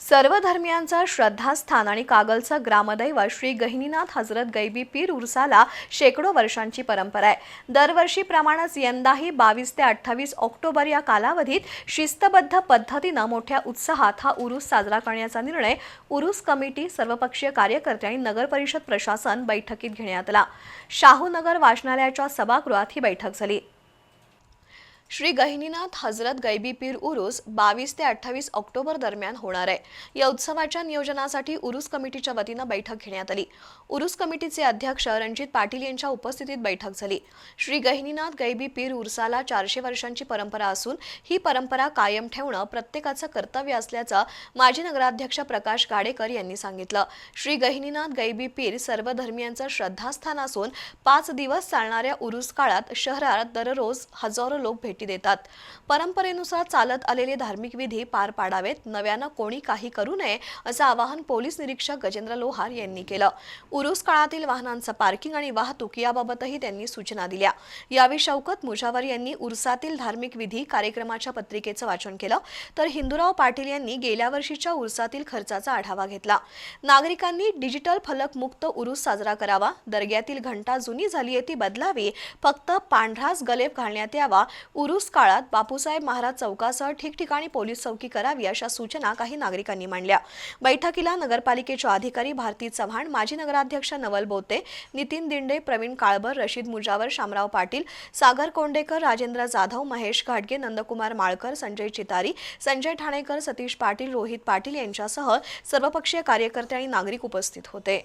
सर्व धर्मियांचा श्रद्धास्थान आणि कागलचं ग्रामदैव श्री गहिनीनाथ हजरत गैबी पीर उरसाला शेकडो वर्षांची परंपरा आहे. दरवर्षीप्रमाणेच यंदाही बावीस ते अठ्ठावीस ऑक्टोबर या कालावधीत शिस्तबद्ध पद्धतीनं मोठ्या उत्साहात हा उरूस साजरा करण्याचा निर्णय उरूस कमिटी सर्वपक्षीय कार्यकर्ते आणि नगर परिषद प्रशासन बैठकीत घेण्यात आला. शाहूनगर वाचनालयाच्या सभागृहात ही बैठक झाली. श्री गहिनीनाथ हजरत गैबी पीर उरूस बावीस ते अठ्ठावीस ऑक्टोबर दरम्यान होणार आहे. या उत्सवाच्या नियोजनासाठी उरूस कमिटीच्या वतीनं बैठक घेण्यात आली. उरूस कमिटीचे अध्यक्ष रणजित पाटील यांच्या उपस्थितीत बैठक झाली. श्री गहिनीनाथ गैबी पीर उरसाला चारशे वर्षांची परंपरा असून ही परंपरा कायम ठेवणं प्रत्येकाचं कर्तव्य असल्याचं माजी नगराध्यक्ष प्रकाश गाडेकर यांनी सांगितलं. श्री गहिनीनाथ गैबी पीर सर्व धर्मियांचं श्रद्धास्थान असून पाच दिवस चालणाऱ्या उरूस काळात शहरात दररोज हजारो लोक भेट देतात. परंपरेनुसार चालत आलेले धार्मिक विधी पार पाडावेत. नव्यानं कोणी काही करू नये असं आवाहन पोलीस निरीक्षक गजेंद्र लोहार यांनी केलं. उरूस काळातील वाहनांचं पार्किंग आणि वाहतूक याबाबतही त्यांनी सूचना दिल्या. यावेळी शौकत मुजावर यांनी उरसातील धार्मिक विधी कार्यक्रमाच्या पत्रिकेचं वाचन केलं. तर हिंदूराव पाटील यांनी गेल्या वर्षीच्या उरसातील खर्चाचा आढावा घेतला. नागरिकांनी डिजिटल फलक मुक्त उरूस साजरा करावा. दर्ग्यातील घंटा जुनी झाली आहे ती बदलावी. फक्त पांढराच गलेप घालण्यात यावा. उरुस काळात बापूसाहेब महाराज चौकासह ठिकठिकाणी पोलीस चौकी करावी अशा सूचना काही नागरिकांनी मांडल्या. बैठकीला नगरपालिकेच्या अधिकारी भारती चव्हाण माजी नगराध्यक्ष नवल बोते नितीन दिंडे प्रवीण काळबर रशीद मुजावर शामराव पाटील सागर कोंडेकर राजेंद्र जाधव महेश घाटगे नंदकुमार माळकर संजय चितारी संजय ठाणेकर सतीश पाटील रोहित पाटील यांच्यासह सर्वपक्षीय कार्यकर्ते आणि नागरिक उपस्थित होते.